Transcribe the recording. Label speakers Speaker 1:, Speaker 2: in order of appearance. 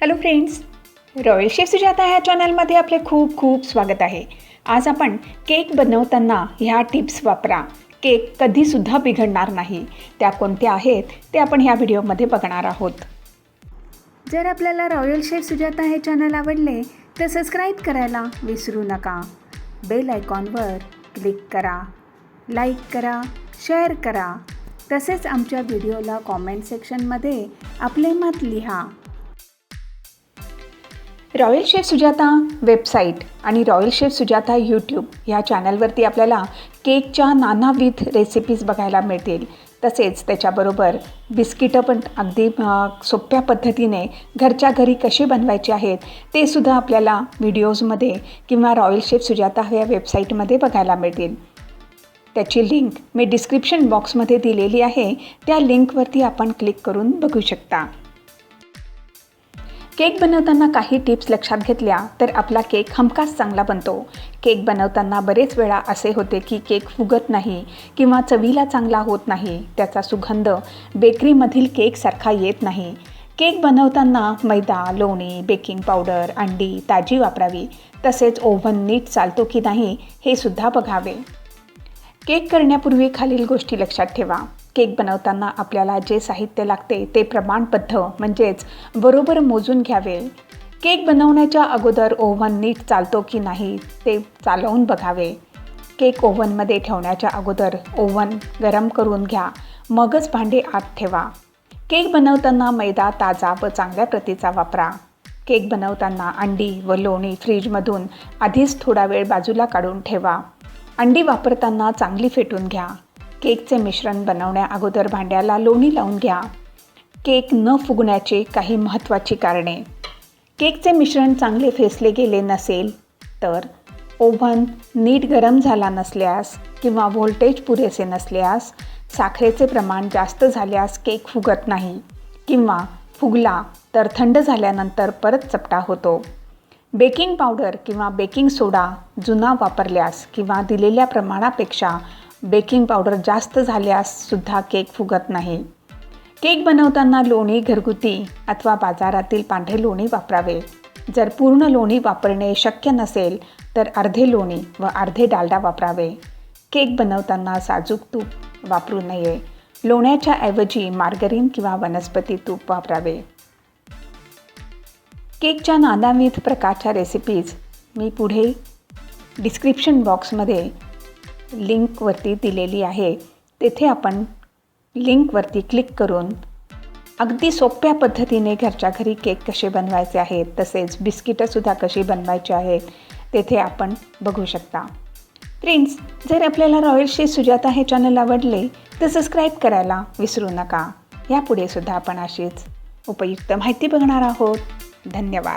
Speaker 1: Hello friends royal chef Sujata ह्या चॅनलमध्ये आपले खूप खूप स्वागत आहे. आज आपण केक बनवताना ह्या टिप्स वापरा. केक कधीसुद्धा बिघडणार नाही. त्या कोणत्या आहेत ते आपण ह्या व्हिडिओमध्ये बघणार आहोत. जर आपल्याला रॉयल शेफ सुजाता हे चॅनल आवडले तर सबस्क्राईब करायला विसरू नका. बेल आयकॉनवर क्लिक करा. लाईक करा. शेअर करा. तसेच आमच्या व्हिडिओला कॉमेंट सेक्शनमध्ये आपले मत लिहा. रॉयल शेफ सुजाता वेबसाईट आणि रॉयल शेफ सुजाता यूट्यूब ह्या चॅनलवरती आपल्याला केकच्या नानाविध रेसिपीज बघायला मिळतील. तसेच त्याच्याबरोबर बिस्किटं पण अगदी सोप्या पद्धतीने घरच्या घरी कशी बनवायची आहेत ते सुद्धा आपल्याला व्हिडिओजमध्ये किंवा रॉयल शेफ सुजाता या वेबसाईटमध्ये बघायला मिळतील. त्याची लिंक मी डिस्क्रिप्शन बॉक्समध्ये दिलेली आहे. त्या लिंकवरती आपण क्लिक करून बघू शकता. केक बनवताना काही टिप्स लक्षात घेतल्या तर आपला केक हमखास चांगला बनतो. केक बनवताना बरेच वेळा असे होते की केक फुगत नाही किंवा चवीला चांगला होत नाही. त्याचा सुगंध बेकरीमधील केकसारखा येत नाही. केक बनवताना मैदा लोणी बेकिंग पावडर अंडी ताजी वापरावी. तसेच ओव्हन नीट चालतो की नाही हे सुद्धा बघावे. केक करण्यापूर्वी खालील गोष्टी लक्षात ठेवा. केक बनवताना आपल्याला जे साहित्य लागते ते प्रमाणबद्ध म्हणजेच बरोबर मोजून घ्यावे. केक बनवण्याच्या अगोदर ओव्हन नीट चालतो की नाही ते चालवून बघावे. केक ओव्हनमध्ये ठेवण्याच्या अगोदर ओव्हन गरम करून घ्या मगच भांडे आत ठेवा. केक बनवताना मैदा ताजा व चांगल्या प्रतीचा वापरा. केक बनवताना अंडी व लोणी फ्रीजमधून आधीच थोडा वेळ बाजूला काढून ठेवा. अंडी वापरताना चांगली फेटून घ्या. केकचे मिश्रण बनवण्या अगोदर भांड्याला लोणी लावून घ्या. केक न फुगण्याचे काही महत्त्वाची कारणे. केकचे मिश्रण चांगले फेसले गेले नसेल तर ओव्हन नीट गरम झाला नसल्यास किंवा व्होल्टेज पुरेसे नसल्यास साखरेचे प्रमाण जास्त झाल्यास केक फुगत नाही किंवा फुगला तर थंड झाल्यानंतर परत चपटा होतो. बेकिंग पावडर किंवा बेकिंग सोडा जुना वापरल्यास किंवा दिलेल्या प्रमाणापेक्षा बेकिंग पावडर जास्त झाल्याससुद्धा केक फुगत नाही. केक बनवताना लोणी घरगुती अथवा बाजारातील पांढरे लोणी वापरावे. जर पूर्ण लोणी वापरणे शक्य नसेल तर अर्धे लोणी व अर्धे डालडा वापरावे. केक बनवताना साजूक तूप वापरू नये. लोण्याच्या ऐवजी मार्गरीन किंवा वनस्पती तूप वापरावे. केकच्या नानाविध प्रकारच्या रेसिपीज मी पुढे डिस्क्रिप्शन बॉक्समध्ये लिंकवरती दिलेली आहे. तेथे आपण लिंकवरती क्लिक करून अगदी सोप्या पद्धतीने घरच्या घरी केक कसे बनवायचे आहेत तसेच बिस्किटंसुद्धा कशी बनवायची आहेत तेथे आपण बघू शकता. फ्रेंड्स जर आपल्याला रॉयल शेफ सुजाता हे चॅनल आवडले तर सबस्क्राईब करायला विसरू नका. यापुढे सुद्धा आपण अशीच उपयुक्त माहिती बघणार आहोत. धन्यवाद.